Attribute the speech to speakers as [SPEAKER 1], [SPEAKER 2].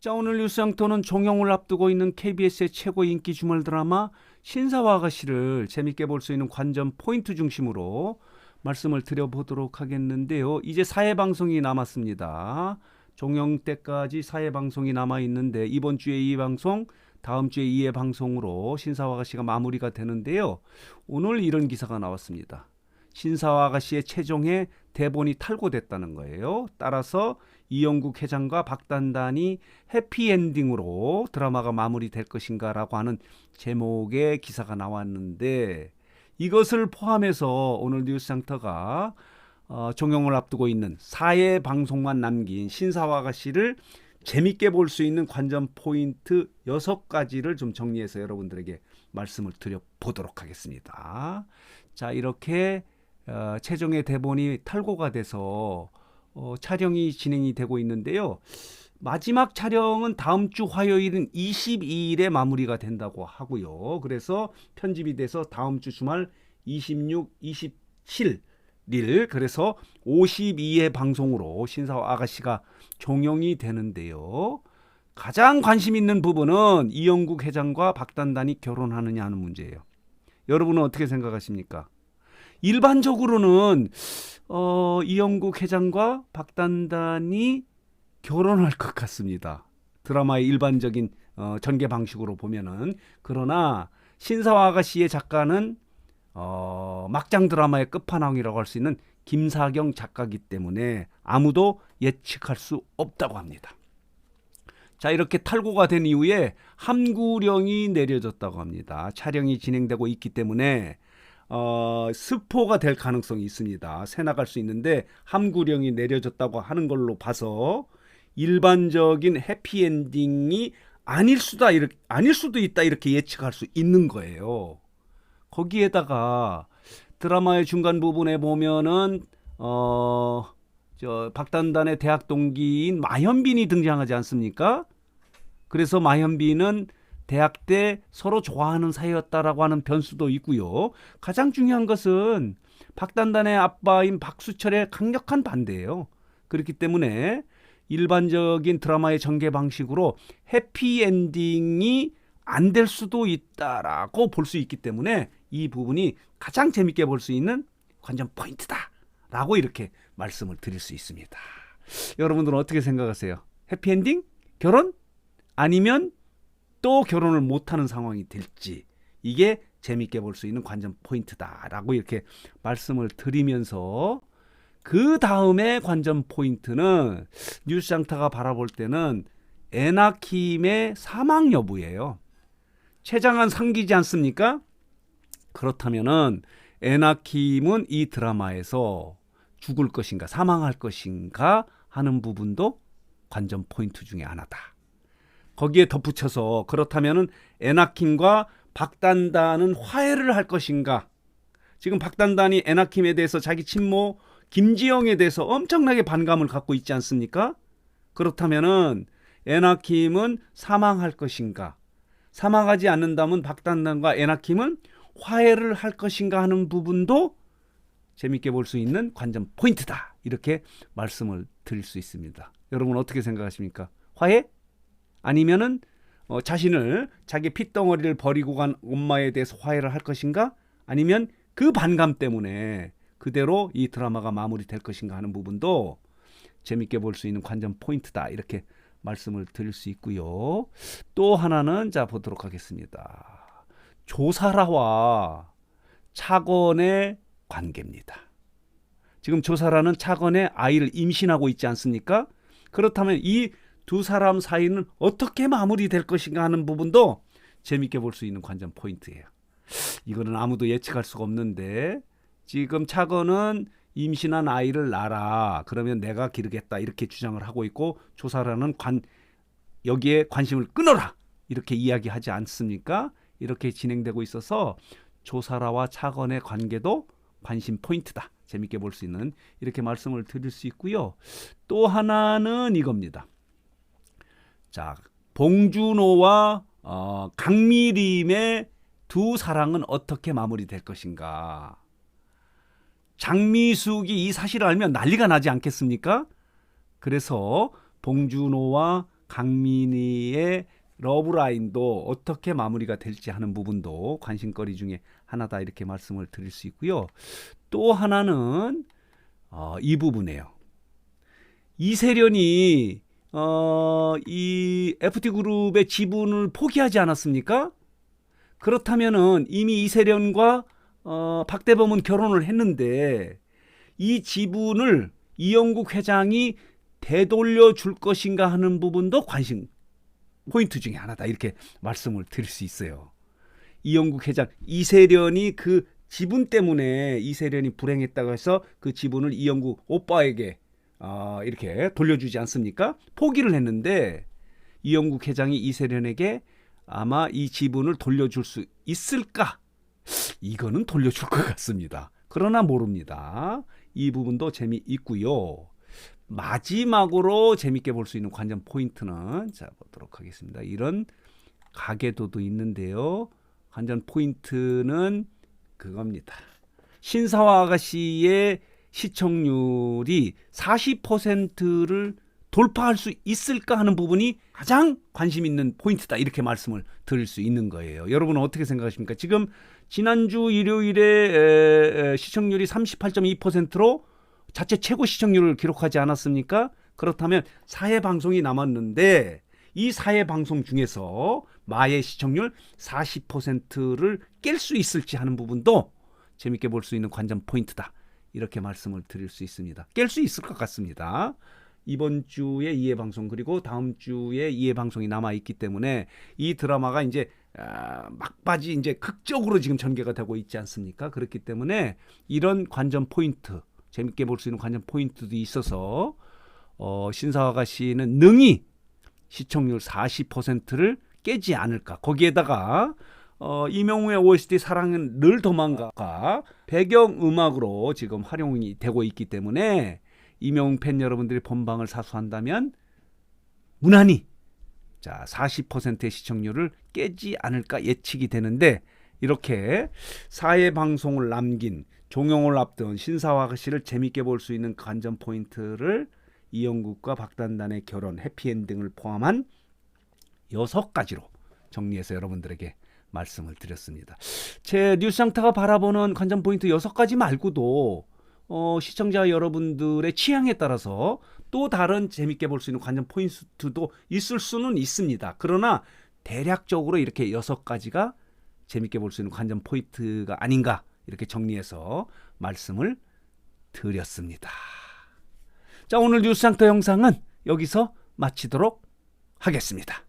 [SPEAKER 1] 자 오늘 뉴스양토는 종영을 앞두고 있는 KBS의 최고 인기 주말 드라마 신사와 아가씨를 재밌게 볼 수 있는 관전 포인트 중심으로 말씀을 드려보도록 하겠는데요. 이제 사회 방송이 남았습니다. 종영 때까지 사회 방송이 남아 있는데 이번 주에 이 방송, 다음 주에 이회 방송으로 신사와 아가씨가 마무리가 되는데요. 오늘 이런 기사가 나왔습니다. 신사와 아가씨의 최종에 대본이 탈고됐다는 거예요. 따라서 이영국 회장과 박단단이 해피엔딩으로 드라마가 마무리될 것인가라고 하는 제목의 기사가 나왔는데 이것을 포함해서 오늘 뉴스상터가 어, 종영을 앞두고 있는 사회 방송만 남긴 신사와 아가씨를 재밌게 볼 수 있는 관전 포인트 여섯 가지를 좀 정리해서 여러분들에게 말씀을 드려 보도록 하겠습니다. 자 이렇게 어, 최종의 대본이 탈고가 돼서 어, 촬영이 진행이 되고 있는데요. 마지막 촬영은 다음 주 화요일은 22일에 마무리가 된다고 하고요. 그래서 편집이 돼서 다음 주 주말 26, 27일 그래서 52회 방송으로 신사와 아가씨가 종영이 되는데요. 가장 관심 있는 부분은 이영국 회장과 박단단이 결혼하느냐 하는 문제예요. 여러분은 어떻게 생각하십니까? 일반적으로는 어, 이영국 회장과 박단단이 결혼할 것 같습니다. 드라마의 일반적인 어, 전개 방식으로 보면은 그러나 신사와 아가씨의 작가는 어, 막장 드라마의 끝판왕이라고 할 수 있는 김사경 작가기 때문에 아무도 예측할 수 없다고 합니다. 자 이렇게 탈고가 된 이후에 함구령이 내려졌다고 합니다. 촬영이 진행되고 있기 때문에 어, 스포가 될 가능성이 있습니다. 새 나갈 수 있는데 함구령이 내려졌다고 하는 걸로 봐서 일반적인 해피엔딩이 아닐 수다 이렇게 아닐 수도 있다 이렇게 예측할 수 있는 거예요. 거기에다가 드라마의 중간 부분에 보면은 어 저 박단단의 대학 동기인 마현빈이 등장하지 않습니까? 그래서 마현빈은 대학 때 서로 좋아하는 사이였다라고 하는 변수도 있고요. 가장 중요한 것은 박단단의 아빠인 박수철의 강력한 반대예요. 그렇기 때문에 일반적인 드라마의 전개 방식으로 해피엔딩이 안 될 수도 있다라고 볼 수 있기 때문에 이 부분이 가장 재밌게 볼 수 있는 관전 포인트다라고 이렇게 말씀을 드릴 수 있습니다. 여러분들은 어떻게 생각하세요? 해피엔딩? 결혼? 아니면 또 결혼을 못하는 상황이 될지 이게 재밌게 볼 수 있는 관전 포인트다라고 이렇게 말씀을 드리면서 그 다음에 관전 포인트는 뉴스장타가 바라볼 때는 에나킴의 사망 여부예요. 최장한 상기지 않습니까? 그렇다면은 에나킴은 이 드라마에서 죽을 것인가 사망할 것인가 하는 부분도 관전 포인트 중에 하나다. 거기에 덧붙여서 그렇다면은 에나킴과 박단단은 화해를 할 것인가? 지금 박단단이 에나킴에 대해서 자기 친모 김지영에 대해서 엄청나게 반감을 갖고 있지 않습니까? 그렇다면은 에나킴은 사망할 것인가? 사망하지 않는다면 박단단과 에나킴은 화해를 할 것인가 하는 부분도 재밌게 볼 수 있는 관전 포인트다. 이렇게 말씀을 드릴 수 있습니다. 여러분 어떻게 생각하십니까? 화해? 아니면은 어, 자신을 자기 핏덩어리를 버리고 간 엄마에 대해서 화해를 할 것인가? 아니면 그 반감 때문에 그대로 이 드라마가 마무리될 것인가 하는 부분도 재밌게 볼 수 있는 관전 포인트다. 이렇게 말씀을 드릴 수 있고요. 또 하나는 자 보도록 하겠습니다. 조사라와 차건의 관계입니다. 지금 조사라는 차건의 아이를 임신하고 있지 않습니까? 그렇다면 이 두 사람 사이는 어떻게 마무리될 것인가 하는 부분도 재밌게 볼 수 있는 관전 포인트예요. 이거는 아무도 예측할 수가 없는데 지금 차건은 임신한 아이를 낳아라. 그러면 내가 기르겠다. 이렇게 주장을 하고 있고 조사라는 관 여기에 관심을 끊어라. 이렇게 이야기하지 않습니까? 이렇게 진행되고 있어서 조사라와 차건의 관계도 관심 포인트다. 재밌게 볼 수 있는 이렇게 말씀을 드릴 수 있고요. 또 하나는 이겁니다. 자, 봉준호와 어, 강미림의 두 사랑은 어떻게 마무리될 것인가? 장미숙이 이 사실을 알면 난리가 나지 않겠습니까? 그래서 봉준호와 강민희의 러브라인도 어떻게 마무리가 될지 하는 부분도 관심거리 중에 하나다 이렇게 말씀을 드릴 수 있고요. 또 하나는 어, 이 부분이에요. 이세련이 어, 이 FT 그룹의 지분을 포기하지 않았습니까? 그렇다면은 이미 이세련과 어, 박대범은 결혼을 했는데 이 지분을 이영국 회장이 되돌려 줄 것인가 하는 부분도 관심 포인트 중에 하나다 이렇게 말씀을 드릴 수 있어요. 이영국 회장 이세련이 그 지분 때문에 이세련이 불행했다고 해서 그 지분을 이영국 오빠에게 어, 이렇게 돌려주지 않습니까? 포기를 했는데 이영국 회장이 이세련에게 아마 이 지분을 돌려줄 수 있을까? 이거는 돌려줄 것 같습니다. 그러나 모릅니다. 이 부분도 재미있고요. 마지막으로 재밌게 볼 수 있는 관전 포인트는 자 보도록 하겠습니다. 이런 가계도도 있는데요. 관전 포인트는 그겁니다. 신사와 아가씨의 시청률이 40%를 돌파할 수 있을까 하는 부분이 가장 관심 있는 포인트다 이렇게 말씀을 드릴 수 있는 거예요. 여러분은 어떻게 생각하십니까? 지금 지난주 일요일에 시청률이 38.2%로 자체 최고 시청률을 기록하지 않았습니까? 그렇다면 사회 방송이 남았는데 이 사회 방송 중에서 마의 시청률 40%를 깰 수 있을지 하는 부분도 재밌게 볼 수 있는 관전 포인트다. 이렇게 말씀을 드릴 수 있습니다. 깰 수 있을 것 같습니다. 이번 주에 2회 방송 그리고 다음 주에 2회 방송이 남아 있기 때문에 이 드라마가 이제 아, 막바지 이제 극적으로 지금 전개가 되고 있지 않습니까? 그렇기 때문에 이런 관전 포인트 재밌게 볼 수 있는 관전 포인트도 있어서 어, 신사화가 씨는 능히 시청률 40%를 깨지 않을까. 거기에다가 어, 이명우의 OST 사랑은 늘 도망가가 배경 음악으로 지금 활용이 되고 있기 때문에 이명웅 팬 여러분들이 본방을 사수한다면 무난히 자 40%의 시청률을 깨지 않을까 예측이 되는데 이렇게 사회 방송을 남긴 종영을 앞둔 신사화 씨를 재밌게 볼 수 있는 관전 포인트를 이영국과 박단단의 결혼 해피엔딩을 포함한 여섯 가지로 정리해서 여러분들에게 말씀을 드렸습니다. 제 뉴스상타가 바라보는 관전 포인트 여섯 가지 말고도 어, 시청자 여러분들의 취향에 따라서 또 다른 재밌게 볼 수 있는 관전 포인트도 있을 수는 있습니다. 그러나 대략적으로 이렇게 여섯 가지가 재밌게 볼 수 있는 관전 포인트가 아닌가 이렇게 정리해서 말씀을 드렸습니다. 자, 오늘 뉴스상터 영상은 여기서 마치도록 하겠습니다.